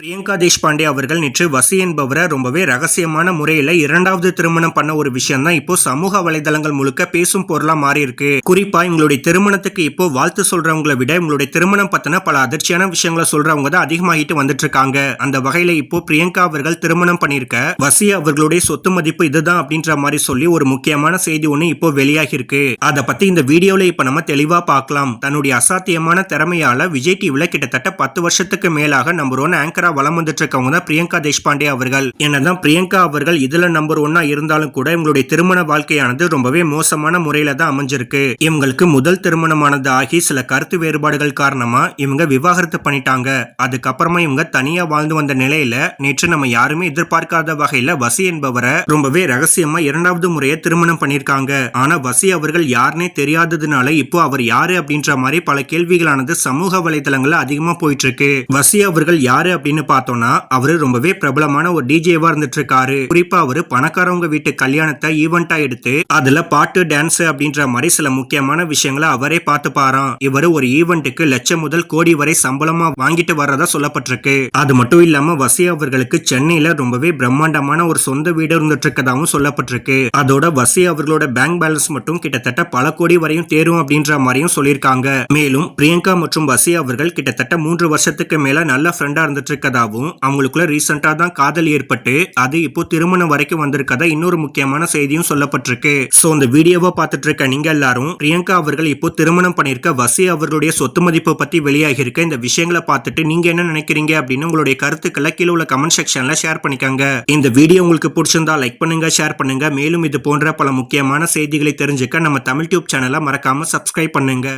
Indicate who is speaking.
Speaker 1: பிரியங்கா தேஷ்பாண்டே அவர்கள் நேற்று வசி என்பவரை ரொம்பவே ரகசியமான முறையில இரண்டாவது திருமணம் பண்ண ஒரு விஷயம் தான் இப்போ சமூக வலைதளங்கள் முழுக்க பேசும் பொருளா மாறி இருக்கு குறிப்பா உங்களுடைய திருமணத்துக்கு இப்போ வாழ்த்து சொல்றவங்களை விட உங்களுடைய திருமணம் பத்தின பல அதிர்ச்சியான விஷயங்களை சொல்றவங்க தான் அதிகமாகிட்டு வந்துட்டு இருக்காங்க அந்த வகையில இப்போ பிரியங்கா அவர்கள் திருமணம் பண்ணிருக்க வசி அவர்களுடைய சொத்து மதிப்பு இதுதான் அப்படின்ற மாதிரி சொல்லி ஒரு முக்கியமான செய்தி ஒண்ணு இப்போ வெளியாகி இருக்கு அதை பத்தி இந்த வீடியோல இப்ப நம்ம தெளிவா பார்க்கலாம். தன்னுடைய அசாத்தியமான திறமையால விஜய் டிவில கிட்டத்தட்ட பத்து வருஷத்துக்கு மேலாக நம்பர் ஒன் ஆங்கரா வளம் வந்துட்டு இருக்கவங்க தான் பிரியங்கா தேஷ்பாண்டே அவர்கள். என்னதான் பிரியங்கா அவர்கள் இதுல நம்பர் ஒன்னா இருந்தாலும் கூட இவங்களுடைய திருமண வாழ்க்கையானது ரொம்பவே மோசமான முறையில தான் அமைஞ்சிருக்கு. இவங்களுக்கு முதல் திருமணமானது ஆகி சில கருத்து வேறுபாடுகள் காரணமா இவங்க விவாகரத்து பண்ணிட்டாங்க. அதுக்கப்புறமா இவங்க தனியா வாழ்ந்து வந்த நிலையில நேற்று நம்ம யாருமே எதிர்பார்க்காத வகையில வசி என்பவரை ரொம்பவே ரகசியமா இரண்டாவது முறையை திருமணம் பண்ணிருக்காங்க ஆனா வசி அவர்கள் யாருன்னே தெரியாததுனால இப்போ அவர் யாரு அப்படின்ற மாதிரி பல கேள்விகளானது சமூக வலைதளங்கள்ல அதிகமா போயிட்டு இருக்கு வசி அவர்கள் யாரு அப்படின்னு பார்த்தோம்னா அவரு ரொம்பவே பிரபலமான ஒரு டிஜேவா இருந்துட்டு இருக்காரு குறிப்பா அவரு பணக்காரவங்க வீட்டு கல்யாணத்தை ஈவெண்டா எடுத்து அதுல பாட்டு டான்ஸ் அப்படின்ற மாதிரி சில முக்கியமான விஷயங்களை அவரே பார்த்துப்பாராம். இவர் ஒரு ஈவெண்ட்டுக்கு லட்சம் முதல் கோடி வரை சம்பளமா வாங்கிட்டு வர்றதா சொல்லப்பட்டிருக்கு. அது மட்டும் இல்லாம வசி அவர்களுக்கு சென்னையில ரொம்பவே பிரம்மாண்டமான ஒரு சொந்த வீடு இருந்துட்டு இருக்கதாகவும் சொல்லப்பட்டிருக்கு. அதோட வசி அவர்களோட பேங்க் பேலன்ஸ் மட்டும் கிட்டத்தட்ட பல கோடி வரையும் தேரும் அப்படின்ற மாதிரியும் சொல்லியிருக்காங்க. மேலும் பிரியங்கா மற்றும் வசி அவர்கள் கிட்டத்தட்ட மூன்று வருஷத்துக்கு மேல நல்ல ஃப்ரெண்டா இருந்துட்டு இருக்கதாவும் அவங்களுக்குள்ள ரீசெண்டா தான் காதல் ஏற்பட்டு அது இப்போ திருமணம் வரைக்கும் வந்திருக்கதா இன்னொரு முக்கியமான செய்தியும் சொல்லப்பட்டிருக்கு. சோ இந்த வீடியோவை பார்த்துட்டு இருக்க நீங்க எல்லாரும் பிரியங்கா அவர்கள் இப்போ திருமணம் பண்ணிருக்க வசி அவர்களுடைய சொத்து மதிப்பு பத்தி வெளியாகி இருக்க இந்த விஷயங்களை பார்த்துட்டு நீங்க என்ன நினைக்கிறீங்க அப்படின்னு உங்களுடைய கருத்துக்களை கீழே உள்ள கமெண்ட் செக்ஷன்ல ஷேர் பண்ணிக்கோங்க. இந்த வீடியோ உங்களுக்கு பிடிச்சிருந்தா லைக் பண்ணுங்க ஷேர் பண்ணுங்க. மேலும் இது போன்ற பல முக்கியமான செய்திகளை தெரிஞ்சுக்க நம்ம தமிழ் டியூப் சேனலை மறக்காம சப்ஸ்கிரைப் பண்ணுங்க.